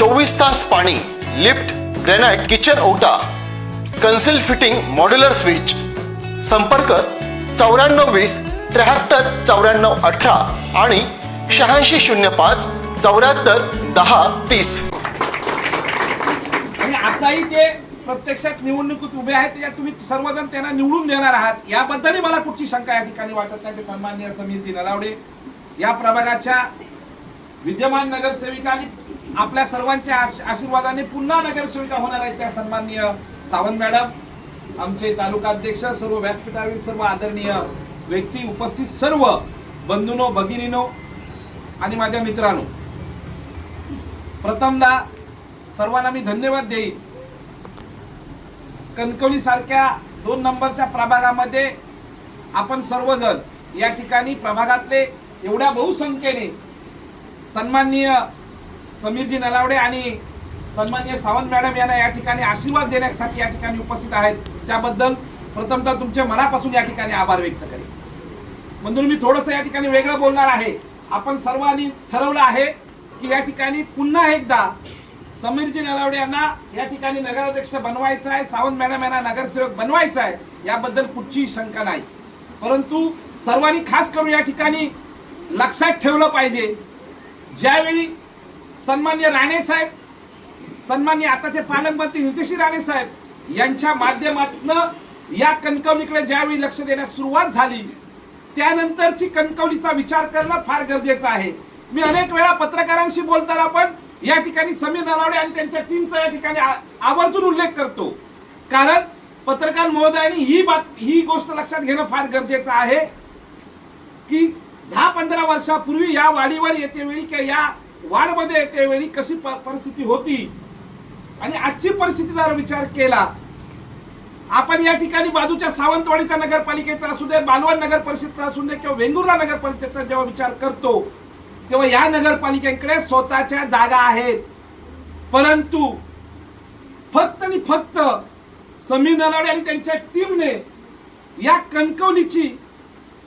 चोवीस तास पाणी लिफ्ट ग्रेनाइट किचन ओटा कन्सिल फिटिंग मॉड्युलर स्विच. संपर्क चौऱ्याण्णव वीस त्र्याहत्तर चौऱ्याण्णव अठरा आणि शहाऐंशी शून्य पाच चौऱ्याहत्तर दहा तीस. आणि आताही ते प्रत्यक्षात निवडणुकीत उभे आहेत त्याच्यात तुम्ही सर्वजण त्यांना निवडून देणार आहात. याबद्दलही मला कुठची शंका या ठिकाणी वाटत नाही ते सन्माननीय समीरजी नलावडे. या प्रभागाच्या विद्यमान नगरसेविका आणि आपल्या सर्वांच्या आशीर्वादाने पुन्हा नगरसेविका होणार आहेत त्या सन्माननीय सावंत मॅडम. आमचे तालुका अध्यक्ष सर्व व्यासपीठावरील सर्व आदरणीय व्यक्ती उपस्थित सर्व बंधूनो भगिनीनो आणि माझ्या मित्रांनो. प्रथमदा सर्वांना मी धन्यवाद देईन. कणकवली सारख्या दोन नंबरच्या प्रभागामध्ये आपण सर्वजण या ठिकाणी प्रभागातले एवढ्या बहुसंख्येने सन्माननीय समीरजी नलावडे आणि सन्माननीय सावंत मॅडम यांना या ठिकाणी आशीर्वाद देण्यासाठी या ठिकाणी उपस्थित आहेत. त्याबद्दल प्रथमतः तुमच्या मनापासून या ठिकाणी आभार व्यक्त करेल म्हणून मी थोडंसं या ठिकाणी वेगळं बोलणार आहे. आपण सर्वांनी ठरवलं आहे की या ठिकाणी पुन्हा एकदा समीरजी नलावडे यांना या ठिकाणी नगराध्यक्ष बनवायचं आहे सावंत मॅडम यांना नगरसेवक बनवायचं आहे याबद्दल कुठचीही शंका नाही. परंतु सर्वांनी खास करून या ठिकाणी लक्षात ठेवलं पाहिजे ज्यावेळी सन्मान्य राणे साहेब सन्मान्य आताचे पालकमंत्री नितेश राणे साहेब यांच्या माध्यमातून या कणकवलीकडे ज्यावेळी लक्ष देण्यास सुरुवात झाली त्यानंतरची कणकवलीचा विचार करणं फार गरजेचं आहे. मी अनेक वेळा पत्रकारांशी बोलताना पण या ठिकाणी समीर नलावडे आणि त्यांच्या टीमचा या ठिकाणी आवर्जून उल्लेख करतो. कारण पत्रकार महोदयांनी ही बात ही गोष्ट लक्षात घेणं फार गरजेचं आहे की दहा पंधरा वर्षापूर्वी या वाडीवर येते वेळी किंवा या वाडमध्ये त्यावेळी कशी प- परिस्थिती होती? आणि आजची परिस्थिती जर विचार केला आपण या ठिकाणी बाजूच्या सावंतवाडीचा नगरपालिकेचा असू दे बालवण नगर परिषदचा असू दे किंवा वेंगुर्ला नगर परिषदचा जेव्हा विचार करतो तेव्हा या नगरपालिकेकडे स्वतःच्या जागा आहेत. परंतु फक्त आणि फक्त समीर नलावडे आणि त्यांच्या टीमने या कणकवलीची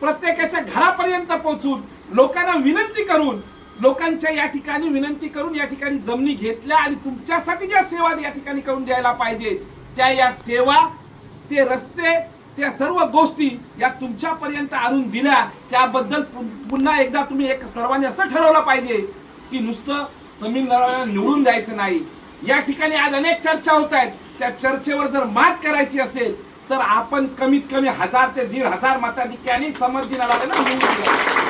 प्रत्येकाच्या घरापर्यंत पोहोचून लोकांना विनंती करून लोकांच्या या ठिकाणी विनंती करून या ठिकाणी जमिनी घेतल्या आणि तुमच्यासाठी ज्या सेवा या ठिकाणी करून द्यायला पाहिजे. त्या या सेवा ते रस्ते त्या सर्व गोष्टी या तुमच्यापर्यंत आणून दिल्या. त्याबद्दल पु- पुन्हा एकदा तुम्ही एक सर्वांनी असं ठरवलं पाहिजे की नुसतं समीर नराळ्याला निवडून द्यायचं नाही. या ठिकाणी आज अनेक चर्चा होत आहेत. त्या चर्चेवर जर मात करायची असेल तर आपण कमीत कमी हजार ते दीड हजार मताधिक्याने समर्जी नराळ्याला निवडून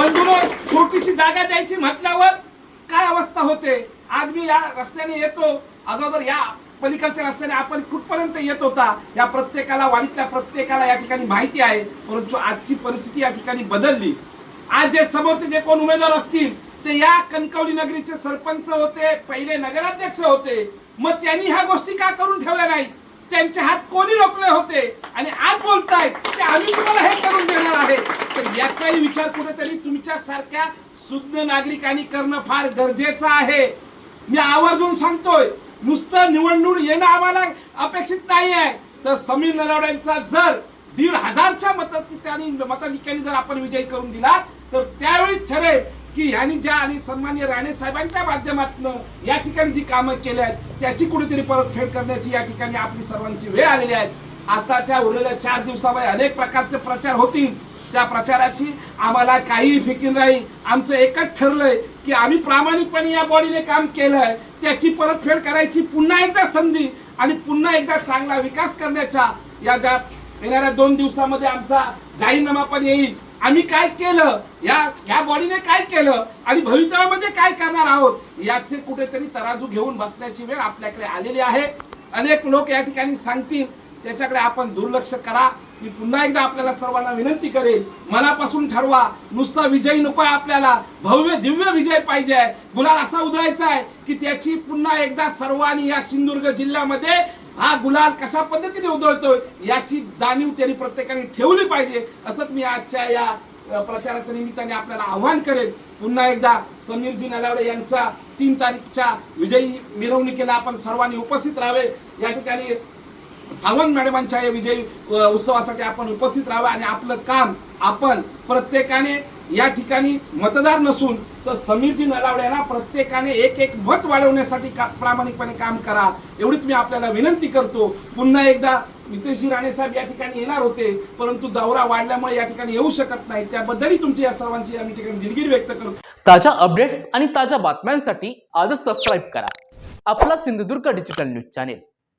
बंधूंवर छोटीशी जागा द्यायची म्हटल्यावर काय अवस्था होते? आज मी या रस्त्याने येतो अगोदर या पलीकडच्या रस्त्याने आपण कुठपर्यंत येत होता? या प्रत्येकाला वाडीतल्या प्रत्येकाला या ठिकाणी माहिती आहे परंतु आजची परिस्थिती या ठिकाणी बदलली. आज जे समोरचे जे कोण उमेदवार असतील ते या कणकवली नगरीचे सरपंच होते पहिले नगराध्यक्ष होते. मग त्यांनी ह्या गोष्टी का करून ठेवल्या नाहीत? त्यांचे हात कोणी रोखले होते? आणि आज बोलतायत की आम्ही तुम्हाला हे काही विचार कुठेतरी तुमच्या सारख्या शुद्ध नागरिकांनी करणं फार गरजेचं आहे. मी आवर्जून सांगतोय नुसतं निवडणूक येणं आम्हाला अपेक्षित नाही आहे तर समीर नलावड्यांचा जर दीड हजारच्या मताधिक्याने मताधिक्याने जर आपण विजय करून दिला तर त्यावेळी ठरेल की ह्यांनी ज्या आणि सन्मान्य राणे साहेबांच्या माध्यमातून या ठिकाणी जी कामं केली आहेत त्याची कुठेतरी परतफेड करण्याची या ठिकाणी आपली सर्वांची वेळ आलेली आहे. आताच्या उरलेल्या चार दिवसामध्ये अनेक प्रकारचे प्रचार होतील. त्या प्रचाराची आम्हाला काही फिकीर नाही. आमचं एकच ठरलंय की आम्ही प्रामाणिकपणे या बॉडीने काम केलंय त्याची परतफेड करायची पुन्हा एकदा संधी आणि पुन्हा एकदा चांगला विकास करण्याचा या ज्या येणाऱ्या दोन दिवसामध्ये आमचा जाहीरनामा पण येईल. आम्ही काय केलं? या या बॉडीने काय केलं? आणि भवितव्यामध्ये काय करणार आहोत? याचे कुठेतरी तराजू घेऊन बसण्याची वेळ आपल्याकडे आलेली आहे. अनेक लोक या ठिकाणी सांगतील त्याच्याकडे आपण दुर्लक्ष करा. मी पुन्हा एकदा आपल्याला सर्वांना विनंती करेल मनापासून ठरवा नुसता विजय नको आहे आपल्याला भव्य दिव्य विजय पाहिजे आहे. गुलाल असा उधळायचा आहे की त्याची पुन्हा एकदा सर्वांनी या सिंधुदुर्ग जिल्ह्यामध्ये हा गुलाल कशा पद्धतीने उधळतोय याची जाणीव त्यांनी प्रत्येकाने ठेवली पाहिजे असंच मी आजच्या या प्रचाराच्या निमित्ताने आपल्याला आव्हान करेल पुन्हा एकदा समीरजी नलावडे यांचा तीन तारीखच्या विजयी मिरवणुकीला आपण सर्वांनी उपस्थित राहावे. या ठिकाणी सावंत मॅडमांच्या या विजयी उत्सवासाठी आपण उपस्थित राहावं आणि आपलं काम आपण प्रत्येकाने या ठिकाणी मतदार नसून तर समीरजी नलावडे यांना प्रत्येकाने एक एक मत वाढवण्यासाठी का प्रामाणिकपणे काम करा. एवढीच मी आपल्याला विनंती करतो. पुन्हा एकदा नितेशजी राणे साहेब या ठिकाणी येणार होते परंतु दौरा वाढल्यामुळे या ठिकाणी येऊ शकत नाही त्याबद्दलही तुमची या सर्वांची आम्ही ठिकाणी दिलगिरी व्यक्त करतो. ताज्या अपडेट्स आणि ताज्या बातम्यांसाठी आजच सबस्क्राईब करा. आपला Sindhudurg digital news channel